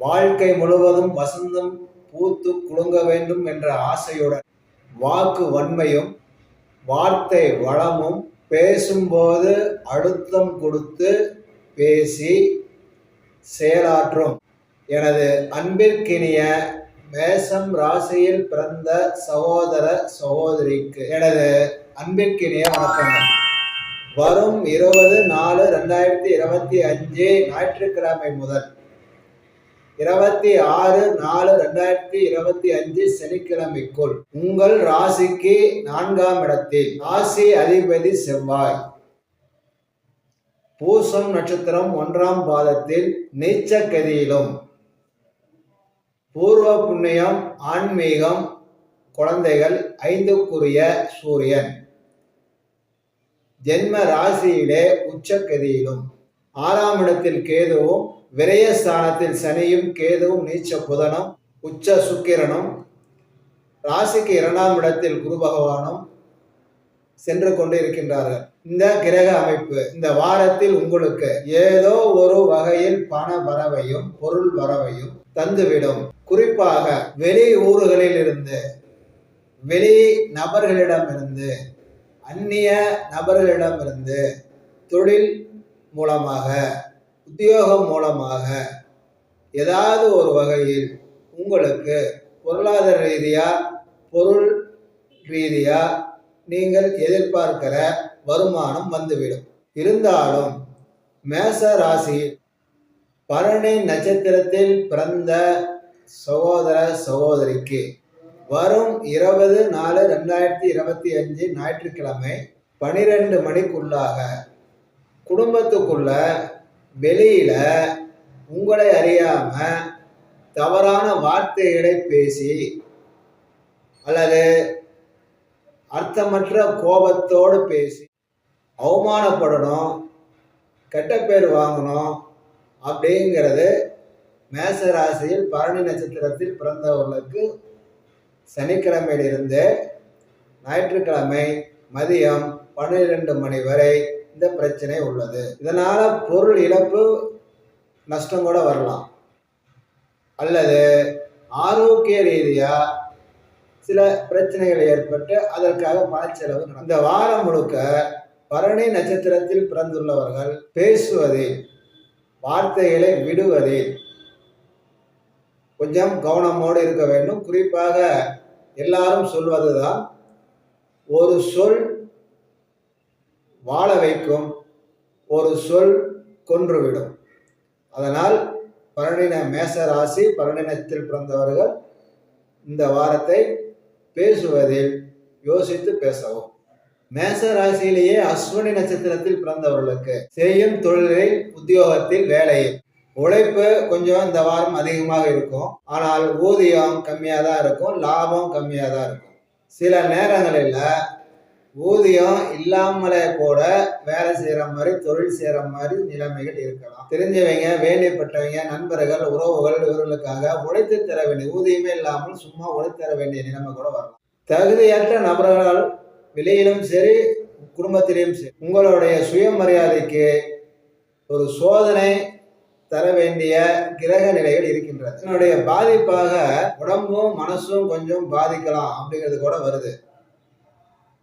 வாழ்க்கை முழுவதும் வசந்தம் பூத்து குலுங்க வேண்டும் என்ற ஆசையுடன் வாக்கு வன்மையும் வார்த்தை வளமும் பேசும்போது அழுத்தம் கொடுத்து பேசி செயலாற்றும். எனது அன்பிற்கினிய மேசம் ராசியில் பிறந்த சகோதர சகோதரிக்கு எனது அன்பிற்கினிய வணக்கங்கள். வரும் இருபது நாலு ரெண்டாயிரத்தி இருபத்தி அஞ்சு ஞாயிற்றுக்கிழமை முதல் இருபத்தி ஆறு நாலு ரெண்டாயிரத்தி இருபத்தி அஞ்சு சனிக்கிழமைக்குள் உங்கள் ராசிக்கு நான்காம் இடத்தில் ராசி அதிபதி செவ்வாய். பூசம் நட்சத்திரம் ஒன்றாம் பாதத்தில் நீச்ச கதியிலும் பூர்வ புண்ணியம் ஆன்மீகம் குழந்தைகள் ஐந்துக்குரிய சூரியன். ஜென்ம ராசியிலே உச்சக்கதியிலும். ஆறாம் இடத்தில் கேதுவும் விரயஸ்தானத்தில் சனியும் கேதுவும் நீச்ச புதனும் உச்ச சுக்கிரனும் ராசிக்கு இரண்டாம் இடத்தில் குரு பகவானும் சென்று கொண்டு இருக்கின்றார்கள் இந்த கிரக அமைப்பு இந்த வாரத்தில் உங்களுக்கு ஏதோ ஒரு வகையில் பண வரவையும் பொருள் வரவையும் தந்துவிடும். குறிப்பாக வெளி ஊர்களில் இருந்து வெளி நபர்களிடமிருந்து அந்நிய நபர்களிடமிருந்து தொழில் மூலமாக உத்தியோகம் மூலமாக ஏதாவது ஒரு வகையில் உங்களுக்கு பொருளாதார ரீதியாக பொருள் ரீதியாக நீங்கள் எதிர்பார்க்கிற வருமானம் வந்துவிடும். இருந்தாலும் மேச ராசியில் பரணி நட்சத்திரத்தில் பிறந்த சகோதர சகோதரிக்கு வரும் இருபது நாலு ரெண்டாயிரத்தி இருபத்தி அஞ்சு ஞாயிற்றுக்கிழமை பனிரெண்டு மணிக்குள்ளாக குடும்பத்துக்குள்ள வெளியில உங்களை அறியாம தவறான வார்த்தைகளை பேசி அல்லது அர்த்தமற்ற கோபத்தோடு பேசி அவமானப்படணும் கெட்ட பேர் வாங்கணும் அப்படிங்கிறது மேச ராசியில் பரணி நட்சத்திரத்தில் பிறந்தவர்களுக்கு சனிக்கிழமையிலிருந்து ஞாயிற்றுக்கிழமை மதியம் பன்னிரெண்டு மணி வரை இந்த பிரச்சனை உள்ளது. இதனால் பொருள் இழப்பு நஷ்டம் கூட வரலாம். அல்லது ஆரோக்கிய ரீதியாக சில பிரச்சனைகள் ஏற்பட்டு அதற்காக பணச்செலவு இந்த வாரம் முழுக்க பரணி நட்சத்திரத்தில் பிறந்துள்ளவர்கள் பேசுவதில் வார்த்தைகளை விடுவதில் கொஞ்சம் கவனமோடு இருக்க வேண்டும். குறிப்பாக எல்லாரும் சொல்வதுதான் ஒரு சொல் வாழ வைக்கும் ஒரு சொல் கொன்றுவிடும். அதனால் பரணின மேச ராசி பரணினத்தில் பிறந்தவர்கள் இந்த வாரத்தை பேசுவதில் யோசித்து பேசவும். மேச ராசியிலேயே அஸ்வினி நட்சத்திரத்தில் பிறந்தவர்களுக்கு செய்யும் தொழிலில் உத்தியோகத்தில் வேலையில். உழைப்பு கொஞ்சம் இந்த வாரம் அதிகமாக இருக்கும். ஆனால் ஊதியம் கம்மியாக தான் இருக்கும் லாபம் கம்மியாக தான் இருக்கும். சில நேரங்களில் ஊதியம் இல்லாமலே கூட வேலை செய்கிற மாதிரி தொழில் செய்கிற மாதிரி நிலைமைகள் இருக்கலாம். தெரிஞ்சவங்க வேண்டியப்பட்டவங்க நண்பர்கள் உறவுகள் இவர்களுக்காக உழைத்து தர வேண்டிய ஊதியமே இல்லாமல் சும்மா உழைத்து தர வேண்டிய நிலைமை கூட வரலாம் தகுதியற்ற நபர்களால் வெளியிலும் சரி குடும்பத்திலையும் சரி உங்களுடைய சுயமரியாதைக்கு ஒரு சோதனை தர வேண்டிய கிரக நிலைகள் இருக்கின்றது. இதனுடைய பாதிப்பாக உடம்பும் மனசும் கொஞ்சம் பாதிக்கலாம் அப்படிங்கிறது கூட வருது.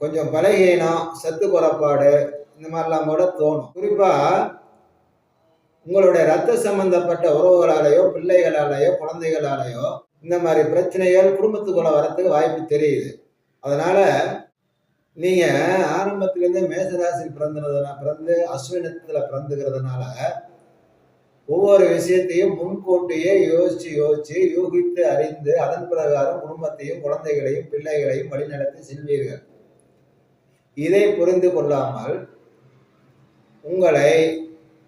கொஞ்சம் பலகீனம் சத்து குறைபாடு இந்த மாதிரிலாம் கூட தோணும். குறிப்பாக உங்களுடைய ரத்த சம்பந்தப்பட்ட உறவுகளாலேயோ பிள்ளைகளாலேயோ குழந்தைகளாலேயோ இந்த மாதிரி பிரச்சனைகள் குடும்பத்துக்குள்ள வரத்துக்கு வாய்ப்பு தெரியுது. அதனால நீங்க ஆரம்பத்திலேருந்தே மேசராசியில் பிறந்ததுனா பிறந்து அஸ்வினத்தில் பிறந்துக்கிறதுனால ஒவ்வொரு விஷயத்தையும் முன்கூட்டியே யோசிச்சு யோசிச்சு யூகித்து அறிந்து அதன் பிரகாரம் குடும்பத்தையும் குழந்தைகளையும் பிள்ளைகளையும் வழிநடத்தி செல்வீர்கள். இதை புரிந்து கொள்ளாமல் உங்களை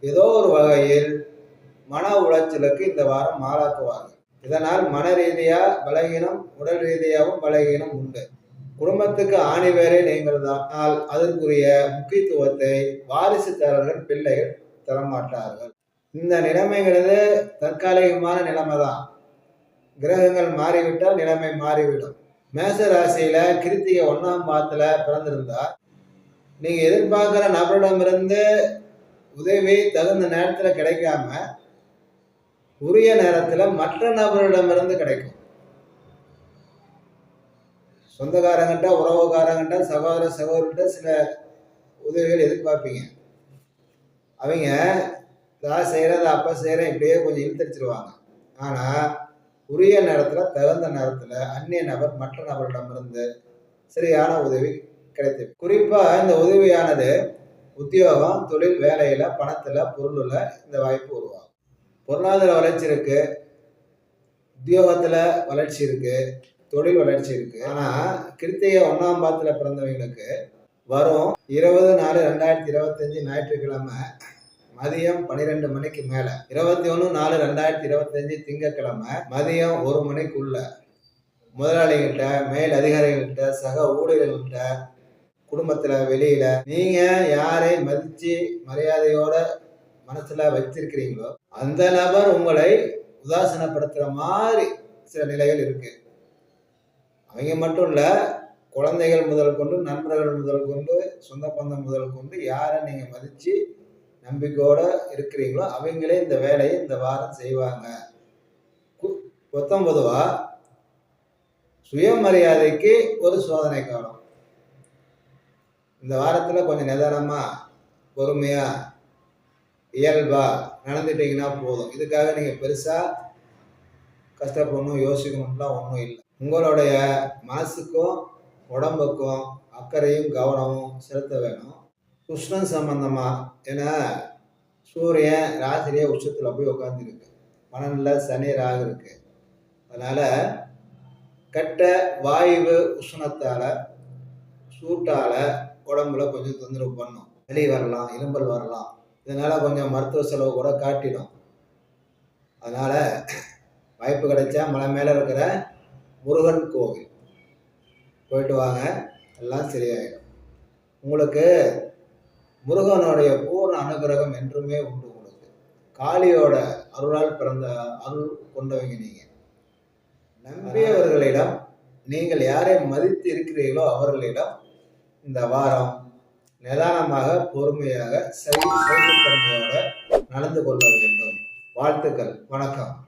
ஏதோ ஒரு வகையில் மன உளைச்சலுக்கு இந்த வாரம் ஆளாக்குவாங்க இதனால் மன ரீதியா பலகீனம் உடல் ரீதியாகவும் பலகீனம் உண்டு. குடும்பத்துக்கு ஆணி வேறே நீங்கள் தான் அதற்குரிய முக்கியத்துவத்தை வாரிசுதாரர்கள் பிள்ளைகள் தரமாட்டார்கள். இந்த நிலைமைங்கிறது தற்காலிகமான நிலைமை தான் கிரகங்கள் மாறிவிட்டால் நிலைமை மாறிவிடும். மேச ராசியில கிருத்திகை ஒன்றாம் மாதத்துல பிறந்திருந்தா நீங்க எதிர்பார்க்கிற நபரிடமிருந்து உதவி தகுந்த நேரத்தில் கிடைக்காம உரிய நேரத்தில் மற்ற நபரிடமிருந்து கிடைக்கும். சொந்தக்காரங்கிட்ட உறவுக்காரங்கிட்ட சகோதர சகோதரிட்ட சில உதவிகள் எதிர்பார்ப்பீங்க. அவங்க இதா செய்கிறத அப்போ செய்கிறேன் இப்படியே கொஞ்சம் இழுத்தடிச்சிருவாங்க. ஆனால் உரிய நேரத்தில் தகுந்த நேரத்தில் அந்நிய நபர் மற்ற நபரிடமிருந்து சரியான உதவி கிடைத்து குறிப்பாக இந்த உதவியானது உத்தியோகம் தொழில் வேலையில் பணத்தில் பொருளில் இந்த வாய்ப்பு உருவாகும். பொருளாதார வளர்ச்சி இருக்கு. உத்தியோகத்தில் வளர்ச்சி இருக்கு. தொழில் வளர்ச்சி இருக்கு. ஆனால் கிருத்திகை ஒன்றாம் பாதத்தில் பிறந்தவங்களுக்கு வரும் இருபது நாலு ரெண்டாயிரத்தி இருபத்தஞ்சி ஞாயிற்றுக்கிழமை மதியம் பன்னிரெண்டு மணிக்கு மேலே. இருபத்தி ஒன்று நாலு ரெண்டாயிரத்தி இருபத்தஞ்சி திங்கட்கிழமை மதியம் ஒரு மணிக்குள்ள. முதலாளிகிட்ட மேல் அதிகாரிகள்கிட்ட சக ஊழியர்கள்கிட்ட குடும்பத்தில் வெளியில் நீங்கள் யாரை மதித்து மரியாதையோட மனசில் வச்சிருக்கிறீங்களோ அந்த நபர் உங்களை உதாசனப்படுத்துற மாதிரி சில நிலைகள் இருக்கு. அவங்க மட்டும் இல்லை குழந்தைகள் முதல் கொண்டு நண்பர்கள் முதல் கொண்டு சொந்த பந்தம் முதல் கொண்டு யாரை நீங்கள் மதித்து நம்பிக்கையோட இருக்கிறீங்களோ அவங்களே இந்த வேலையை இந்த வாரம் செய்வாங்க. பத்தொன்பதுவா? சுயமரியாதைக்கு ஒரு சோதனை காலம். இந்த வாரத்தில் கொஞ்சம் நிதானமாக பொறுமையாக இயல்பா நடந்துட்டீங்கன்னா போதும். இதுக்காக நீங்கள் பெருசாக கஷ்டப்படணும் யோசிக்கணும்லாம் ஒன்றும் இல்லை. உங்களுடைய மனசுக்கும் உடம்புக்கும் அக்கறையும் கவனமும் செலுத்த வேணும். கிருஷ்ணன் சம்பந்தமாக ஏன்னா சூரியன் ராசிரியே உச்சத்தில் போய் உட்காந்துருக்கு பன்னெண்டில் சனி ராகு இருக்கு. அதனால் கட்ட வாயு உஷ்ணத்தால் சூட்டால் உடம்புல கொஞ்சம் தொந்தரவு பண்ணும். வெளி வரலாம் இரும்பல் வரலாம். இதனால் கொஞ்சம் மருத்துவ செலவு கூட காட்டிடும். அதனால் வாய்ப்பு கிடைச்சா மலை மேலே இருக்கிற முருகன் கோவில். போயிட்டு வாங்க. எல்லாம் சரியாயிடும். உங்களுக்கு முருகனுடைய பூர்ண அனுகிரகம் என்றுமே உண்டு உங்களுக்கு. காளியோட அருளால் பிறந்த அருள் கொண்டவங்க நீங்கள் நம்பியவர்களிடம் நீங்கள் யாரை மதித்து இருக்கிறீர்களோ அவர்களிடம் இந்த வாரம் நிதானமாக பொறுமையாக சரி சைத்தன்மையோட நடந்து கொள்ள வேண்டும். வாழ்த்துக்கள். வணக்கம்.